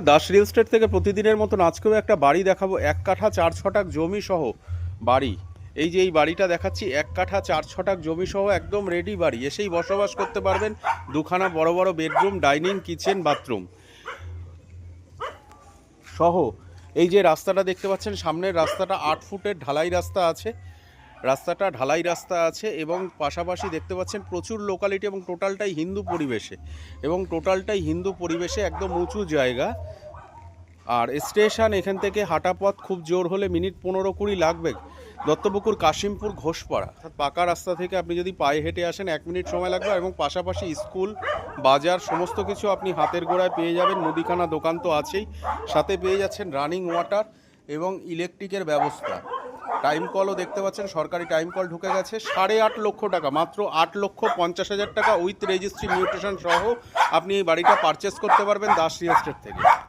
Das real estate থেকে প্রতিদিনের মতন আজকেও একটা বাড়ি দেখাবো। এক কাঠা চার ছটাক জমি সহ বাড়ি। এই যে এই বাড়িটা দেখাচ্ছি, এক কাঠা চার ছটাক জমি সহ একদম রেডি বাড়ি। এসেই বসবাস করতে পারবেন। দুখানা বড় বড় বেডরুম ডাইনিং কিচেন বাথরুম সহ, এই যে রাস্তাটা দেখতে পাচ্ছেন, সামনের রাস্তাটা আট ফুটের ঢালাই রাস্তা আছে। রাস্তাটা ঢালাই রাস্তা আছে এবং পাশাপাশি দেখতে পাচ্ছেন প্রচুর লোকালিটি এবং টোটালটাই হিন্দু পরিবেশে। এবং টোটালটাই হিন্দু পরিবেশে একদম উঁচু জায়গা। আর স্টেশন এখান থেকে হাঁটা পথ খুব জোর হলে মিনিট পনেরো কুড়ি লাগবে। দত্তপুকুর, কাশিমপুর, ঘোষপাড়া। অর্থাৎ পাকা রাস্তা থেকে আপনি যদি পায়ে হেঁটে আসেন, এক মিনিট সময় লাগবে এবং পাশাপাশি স্কুল, বাজার, সমস্ত কিছু আপনি হাতের গোড়ায় পেয়ে যাবেন। মুদিখানা দোকান তো আছেই। সাথে পেয়ে যাচ্ছেন রানিং ওয়াটার এবং ইলেকট্রিকের ব্যবস্থা। টাইম কলও দেখতে পাচ্ছেন, সরকারি টাইম কল ঢুকে গেছে। সাড়ে আট লক্ষ টাকা, মাত্র আট লক্ষ পঞ্চাশ হাজার টাকা উইথ রেজিস্ট্রি মিউটেশন সহ আপনি এই বাড়িটা পারচেস করতে পারবেন দাস রিয়েল এস্টেট থেকে।